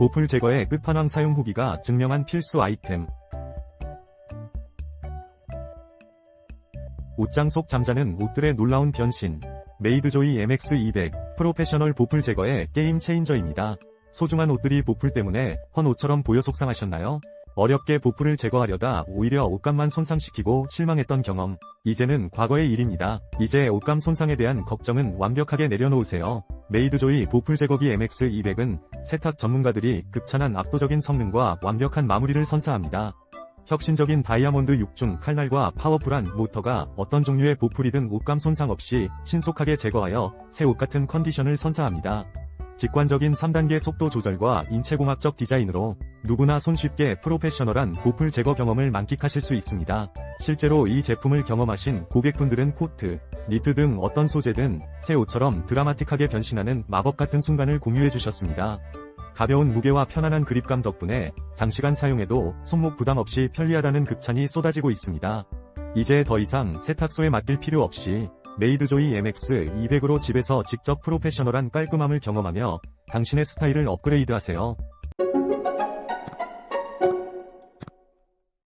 보풀 제거의 끝판왕 사용 후기가 증명한 필수 아이템. 옷장 속 잠자는 옷들의 놀라운 변신. 메이드조이 MX200 프로페셔널 보풀 제거의 게임 체인저입니다. 소중한 옷들이 보풀 때문에 헌 옷처럼 보여 속상하셨나요? 어렵게 보풀을 제거하려다 오히려 옷감만 손상시키고 실망했던 경험. 이제는 과거의 일입니다. 이제 옷감 손상에 대한 걱정은 완벽하게 내려놓으세요. 메이드조이 보풀 제거기 MX200은 세탁 전문가들이 극찬한 압도적인 성능과 완벽한 마무리를 선사합니다. 혁신적인 다이아몬드 6중 칼날과 파워풀한 모터가 어떤 종류의 보풀이든 옷감 손상 없이 신속하게 제거하여 새 옷 같은 컨디션을 선사합니다. 직관적인 3단계 속도 조절과 인체공학적 디자인으로 누구나 손쉽게 프로페셔널한 보풀 제거 경험을 만끽하실 수 있습니다. 실제로 이 제품을 경험하신 고객분들은 코트, 니트 등 어떤 소재든 새 옷처럼 드라마틱하게 변신하는 마법 같은 순간을 공유해 주셨습니다. 가벼운 무게와 편안한 그립감 덕분에 장시간 사용해도 손목 부담 없이 편리하다는 극찬이 쏟아지고 있습니다. 이제 더 이상 세탁소에 맡길 필요 없이 메이드조이 MX200으로 집에서 직접 프로페셔널한 깔끔함을 경험하며 당신의 스타일을 업그레이드하세요.